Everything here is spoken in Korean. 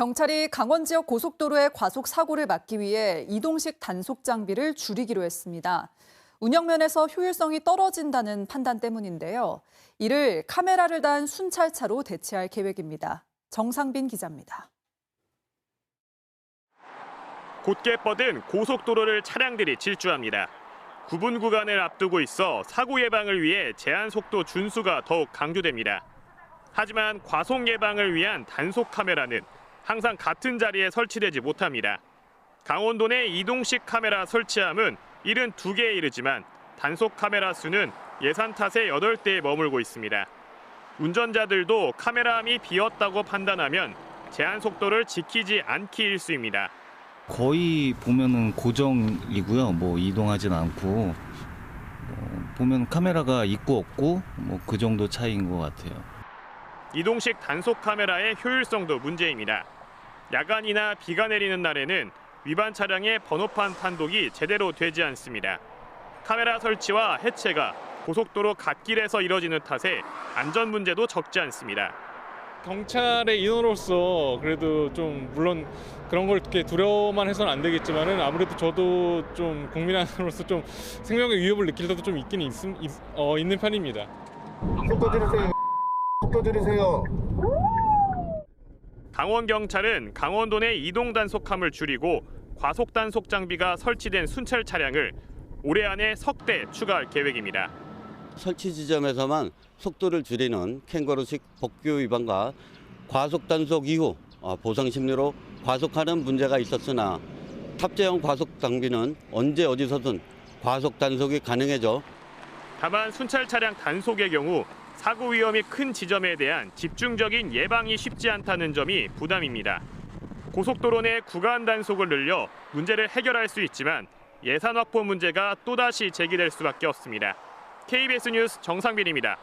경찰이 강원 지역 고속도로의 과속 사고를 막기 위해 이동식 단속 장비를 줄이기로 했습니다. 운영면에서 효율성이 떨어진다는 판단 때문인데요. 이를 카메라를 단 순찰차로 대체할 계획입니다. 정상빈 기자입니다. 곧게 뻗은 고속도로를 차량들이 질주합니다. 구분 구간을 앞두고 있어 사고 예방을 위해 제한 속도 준수가 더욱 강조됩니다. 하지만 과속 예방을 위한 단속 카메라는 항상 같은 자리에 설치되지 못합니다. 강원도 내 이동식 카메라 설치함은 72개에 이르지만 단속 카메라 수는 예산 탓에 8대에 머물고 있습니다. 운전자들도 카메라함이 비었다고 판단하면 제한 속도를 지키지 않기 일쑤입니다. 거의 보면은 고정이고요. 뭐 이동하진 않고 어, 보면 카메라가 있고 없고 뭐 그 정도 차이인 것 같아요. 이동식 단속 카메라의 효율성도 문제입니다. 야간이나 비가 내리는 날에는 위반 차량의 번호판 판독이 제대로 되지 않습니다. 카메라 설치와 해체가 고속도로 갓길에서 이뤄지는 탓에 안전 문제도 적지 않습니다. 경찰의 인원으로서 그래도 좀 물론 그런 걸 이렇게 두려워만 해서는 안 되겠지만은 아무래도 저도 좀 국민 하나로서 좀 생명의 위협을 느낄 때도 좀 있긴 있, 있, 어, 있는 편입니다. 속도 줄이세요. 속도 줄이세요. 강원 경찰은 강원도 내 이동 단속함을 줄이고 과속 단속 장비가 설치된 순찰 차량을 올해 안에 석 대 추가할 계획입니다. 설치 지점에서만 속도를 줄이는 캥거루식 법규 위반과 과속 단속 이후 어, 보상 심리로 과속하는 문제가 있었으나 탑재형 과속 장비는 언제 어디서든 과속 단속이 가능해져 다만 순찰 차량 단속의 경우 사고 위험이 큰 지점에 대한 집중적인 예방이 쉽지 않다는 점이 부담입니다. 고속도로 내 구간 단속을 늘려 문제를 해결할 수 있지만 예산 확보 문제가 또다시 제기될 수밖에 없습니다. KBS 뉴스 정상빈입니다.